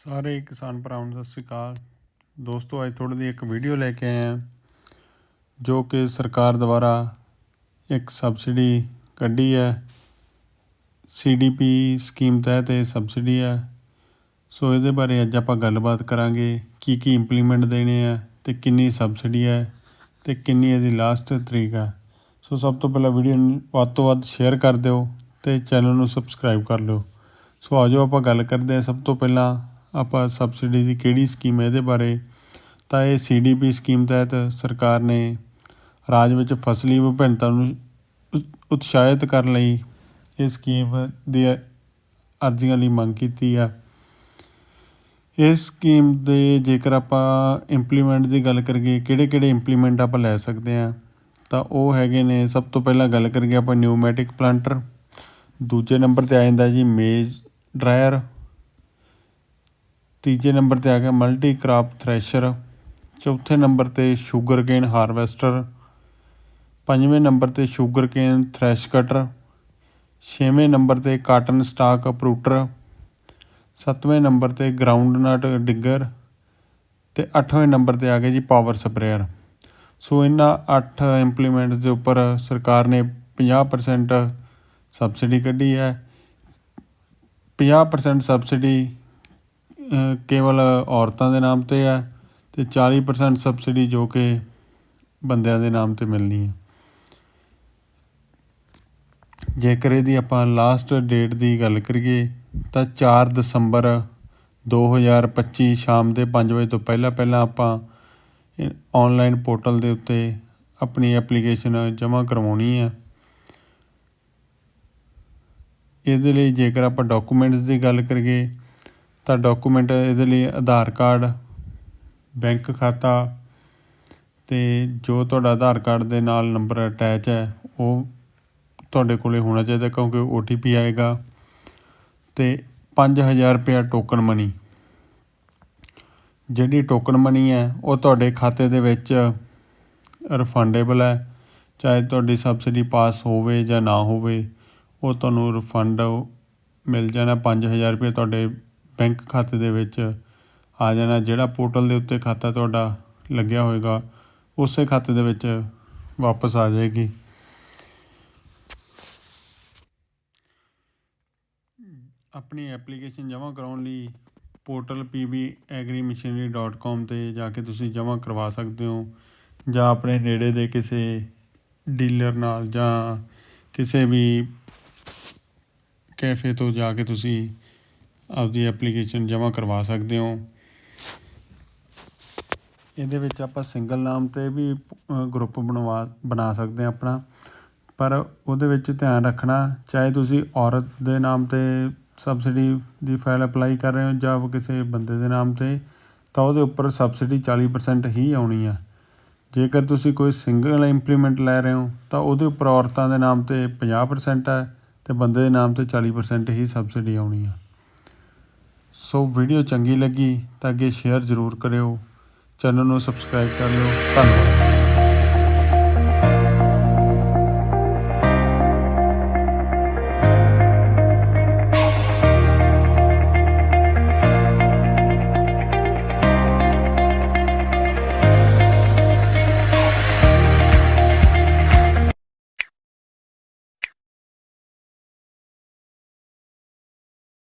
ਸਾਰੇ ਕਿਸਾਨ ਭਰਾਵਾਂ ਨੂੰ ਸਤਿ ਸ੍ਰੀ ਅਕਾਲ। ਦੋਸਤੋ, ਅੱਜ ਥੋੜੀ ਦੀ ਇੱਕ ਵੀਡੀਓ ਲੈ ਕੇ ਆਏ ਹਾਂ, ਜੋ ਕਿ ਸਰਕਾਰ ਦੁਆਰਾ ਇੱਕ ਸਬਸਿਡੀ ਕੱਢੀ ਹੈ। ਸੀਡੀਪੀ ਸਕੀਮ ਤਹਿਤ ਇਹ ਸਬਸਿਡੀ ਹੈ। ਸੋ ਇਹਦੇ ਬਾਰੇ ਅੱਜ ਆਪਾਂ ਗੱਲਬਾਤ ਕਰਾਂਗੇ ਕੀ ਕੀ ਇੰਪਲੀਮੈਂਟ ਦੇਣੇ ਆ ਤੇ ਕਿੰਨੀ ਸਬਸਿਡੀ ਹੈ ਤੇ ਕਿੰਨੀ ਇਹਦੀ ਲਾਸਟ ਤਰੀਕ ਹੈ ਸੋ ਸਭ ਤੋਂ ਪਹਿਲਾਂ ਵੀਡੀਓ ਨੂੰ ਵੱਧ ਤੋਂ ਵੱਧ ਸ਼ੇਅਰ ਕਰ ਦਿਓ ਤੇ ਚੈਨਲ ਨੂੰ ਸਬਸਕ੍ਰਾਈਬ ਕਰ ਲਿਓ। ਸੋ ਆਜੋ ਆਪਾਂ ਗੱਲ ਕਰਦੇ ਹਾਂ। ਸਭ ਤੋਂ ਪਹਿਲਾਂ ਆਪਾਂ ਸਬਸਿਡੀ ਦੀ ਕਿਹੜੀ ਸਕੀਮ ਹੈ ਇਹਦੇ ਬਾਰੇ, ਤਾਂ ਇਹ ਸੀ ਡੀ ਪੀ ਸਕੀਮ ਤਹਿਤ ਸਰਕਾਰ ਨੇ ਰਾਜ ਵਿੱਚ ਫਸਲੀ ਵਿਭਿੰਨਤਾ ਨੂੰ ਉਤਸ਼ਾਹਿਤ ਕਰਨ ਲਈ ਇਹ ਸਕੀਮ ਦੀ ਅਰਜ਼ੀਆਂ ਲਈ ਮੰਗ ਕੀਤੀ ਆ। ਇਸ ਸਕੀਮ ਦੇ ਜੇਕਰ ਆਪਾਂ ਇੰਪਲੀਮੈਂਟ ਦੀ ਗੱਲ ਕਰੀਏ ਕਿਹੜੇ ਕਿਹੜੇ ਇੰਪਲੀਮੈਂਟ ਆਪਾਂ ਲੈ ਸਕਦੇ ਆ ਤਾਂ ਉਹ ਹੈਗੇ ਨੇ, ਸਭ ਤੋਂ ਪਹਿਲਾਂ ਗੱਲ ਕਰੀਏ ਆਪਾਂ ਨਿਊਮੈਟਿਕ ਪਲਾਂਟਰ ਦੂਜੇ ਨੰਬਰ ਤੇ ਆ ਜਾਂਦਾ ਜੀ ਮੇਜ਼ ਡਰਾਇਰ ਤੀਜੇ ਨੰਬਰ ਤੇ ਆ ਗਿਆ ਮਲਟੀ ਕਰਾਪ ਥ੍ਰੈਸ਼ਰ। ਚੌਥੇ ਨੰਬਰ ਤੇ ਸ਼ੂਗਰਕੇਨ ਹਾਰਵੈਸਟਰ। ਪੰਜਵੇਂ ਨੰਬਰ ਤੇ ਸ਼ੂਗਰਕੇਨ ਥ੍ਰੈਸ਼ ਕਟਰ। ਛੇਵੇਂ ਨੰਬਰ ਤੇ ਕਾਟਨ ਸਟਾਕ ਅਪਰੂਟਰ। ਸੱਤਵੇਂ ਨੰਬਰ ਤੇ ਗਰਾਊਂਡ ਨਟ ਡਿੱਗਰ। ਤੇ ਅੱਠਵੇਂ ਨੰਬਰ ਤੇ ਆ ਗਿਆ ਜੀ ਪਾਵਰ ਸਪਰੇਅਰ। ਸੋ ਇਹਨਾਂ ਅੱਠ ਇੰਪਲੀਮੈਂਟਸ ਦੇ ਉੱਪਰ ਸਰਕਾਰ ਨੇ 50% ਸਬਸਿਡੀ ਕੱਢੀ ਹੈ। 50% ਸਬਸਿਡੀ ਕੇਵਲ ਔਰਤਾਂ ਦੇ ਨਾਮ ਤੇ ਹੈ ਅਤੇ ਚਾਲੀ ਪ੍ਰਸੈਂਟ ਸਬਸਿਡੀ ਜੋ ਕਿ ਬੰਦਿਆਂ ਦੇ ਨਾਮ ਤੇ ਮਿਲਣੀ ਹੈ। ਜੇਕਰ ਇਹਦੀ ਆਪਾਂ ਲਾਸਟ ਡੇਟ ਦੀ ਗੱਲ ਕਰੀਏ ਤਾਂ 4 ਦਸੰਬਰ 2025 ਸ਼ਾਮ ਦੇ 5 ਵਜੇ ਤੋਂ ਪਹਿਲਾਂ ਪਹਿਲਾਂ ਆਪਾਂ ਆਨਲਾਈਨ ਪੋਰਟਲ ਦੇ ਉੱਤੇ ਆਪਣੀ ਐਪਲੀਕੇਸ਼ਨ ਜਮ੍ਹਾਂ ਕਰਵਾਉਣੀ ਹੈ। ਇਹਦੇ ਲਈ ਜੇਕਰ ਆਪਾਂ ਡਾਕੂਮੈਂਟਸ ਦੀ ਗੱਲ ਕਰੀਏ ਤਾਂ ਡਾਕੂਮੈਂਟ ਇਹਦੇ ਲਈ ਆਧਾਰ ਕਾਰਡ, ਬੈਂਕ ਖਾਤਾ ਅਤੇ ਜੋ ਤੁਹਾਡਾ ਆਧਾਰ ਕਾਰਡ ਦੇ ਨਾਲ ਨੰਬਰ ਅਟੈਚ ਹੈ, ਉਹ ਤੁਹਾਡੇ ਕੋਲੇ ਹੋਣਾ ਚਾਹੀਦਾ ਕਿਉਂਕਿ ਓ ਟੀ ਪੀ ਆਏਗਾ ਤੇ 5000 ਰੁਪਇਆ ਟੋਕਨ ਮਨੀ ਜਿਹੜੀ ਟੋਕਨ ਮਨੀ ਹੈ, ਉਹ ਤੁਹਾਡੇ ਖਾਤੇ ਦੇ ਵਿੱਚ ਰਿਫੰਡੇਬਲ ਹੈ, ਚਾਹੇ ਤੁਹਾਡੀ ਸਬਸਿਡੀ ਪਾਸ ਹੋਵੇ ਜਾਂ ਨਾ ਹੋਵੇ, ਉਹ ਤੁਹਾਨੂੰ ਰਿਫੰਡ ਮਿਲ ਜਾਣਾ। 5000 ਰੁਪਏ ਤੁਹਾਡੇ ਬੈਂਕ ਖਾਤੇ ਦੇ ਵਿੱਚ ਆ ਜਾਣਾ, ਜਿਹੜਾ ਪੋਰਟਲ ਦੇ ਉੱਤੇ ਖਾਤਾ ਤੁਹਾਡਾ ਲੱਗਿਆ ਹੋਏਗਾ, ਉਸੇ ਖਾਤੇ ਦੇ ਵਿੱਚ ਵਾਪਸ ਆ ਜਾਏਗੀ। ਆਪਣੀ ਐਪਲੀਕੇਸ਼ਨ ਜਮ੍ਹਾਂ ਕਰਾਉਣ ਲਈ ਪੋਰਟਲ pbagrimmachinery.com ਤੇ ਜਾ ਕੇ ਤੁਸੀਂ ਜਮ੍ਹਾਂ ਕਰਵਾ ਸਕਦੇ ਹੋ, ਜਾਂ ਆਪਣੇ ਨੇੜੇ ਦੇ ਕਿਸੇ ਡੀਲਰ ਨਾਲ ਜਾਂ ਕਿਸੇ ਵੀ ਕੈਫੇ ਤੋਂ ਜਾ ਕੇ ਤੁਸੀਂ ਆਪਦੀ ਐਪਲੀਕੇਸ਼ਨ ਜਮ੍ਹਾਂ ਕਰਵਾ ਸਕਦੇ ਹੋ। ਇਹਦੇ ਵਿੱਚ ਆਪਾਂ ਸਿੰਗਲ ਨਾਮ ਤੇ ਵੀ ਗਰੁੱਪ ਬਣਵਾ, ਬਣਾ ਸਕਦੇ ਹਾਂ ਆਪਣਾ। ਪਰ ਉਹਦੇ ਵਿੱਚ ਧਿਆਨ ਰੱਖਣਾ, ਚਾਹੇ ਤੁਸੀਂ ਔਰਤ ਦੇ ਨਾਮ ਤੇ ਸਬਸਿਡੀ ਦੀ ਫਾਈਲ ਅਪਲਾਈ ਕਰ ਰਹੇ ਹੋ ਜਾਂ ਕਿਸੇ ਬੰਦੇ ਦੇ ਨਾਮ ਤੇ, ਤਾਂ ਉਹਦੇ ਉੱਪਰ ਸਬਸਿਡੀ 40% ਹੀ ਆਉਣੀ ਆ। ਜੇਕਰ ਤੁਸੀਂ ਕੋਈ ਸਿੰਗਲ ਇੰਪਲੀਮੈਂਟ ਲੈ ਰਹੇ ਹੋ, ਤਾਂ ਉਹਦੇ ਉੱਪਰ ਔਰਤਾਂ ਦੇ ਨਾਮ ਤੇ 50% ਹੈ ਤੇ ਬੰਦੇ ਦੇ ਨਾਮ ਤੇ 40% ਹੀ ਸਬਸਿਡੀ ਆਉਣੀ ਆ। ਸੋ ਵੀਡੀਓ ਚੰਗੀ ਲੱਗੀ ਤਾਂ ਅੱਗੇ ਸ਼ੇਅਰ ਜ਼ਰੂਰ ਕਰਿਓ। ਚੈਨਲ ਨੂੰ ਸਬਸਕ੍ਰਾਈਬ ਕਰ ਲਿਓ। ਧੰਨਵਾਦ।